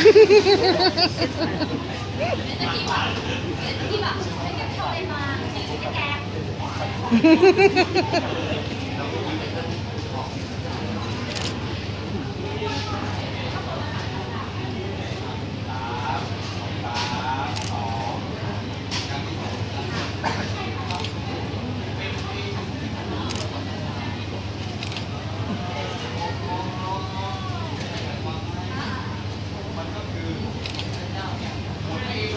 Hehehehe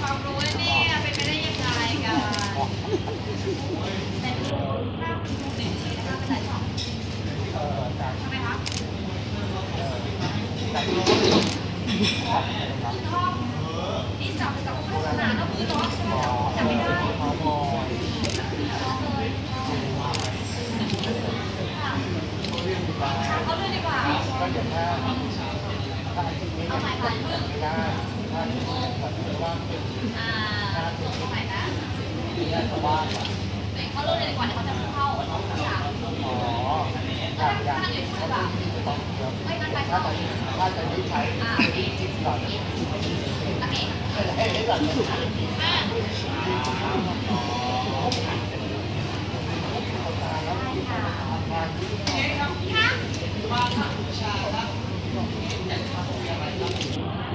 ความรู้นะเนี่ยเป็นไปได้ยังไงกันแต่ดูภาพดูหนึ่งที่นะคะเป็นสายสองทำไมคะชอบนี่จับจับโฆษณาก็คือเนาะจับไม่ได้ชอบเอาเลยดีกว่าเอาใหม่ก่ อนอ่าเอาใหม่นะไหนเขาเริ่มเลยดีกว่าเดี๋ยวเขาจะเข้าฉากถ้าถ้าเดี๋ยวใช่ป่ะไม่งั้นไปเข้าอ่าโอเคโอเคอ่า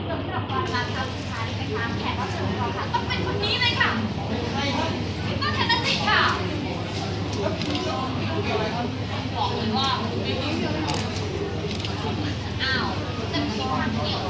สำหรับวันรักครั้งสุดท้ายนะคะแขกรับเชิญของเรา คนนี้เลยค่ะต้องทนเนสซีค่ะบอกเลยว่าอ้าวแต่มีความเกี่ยว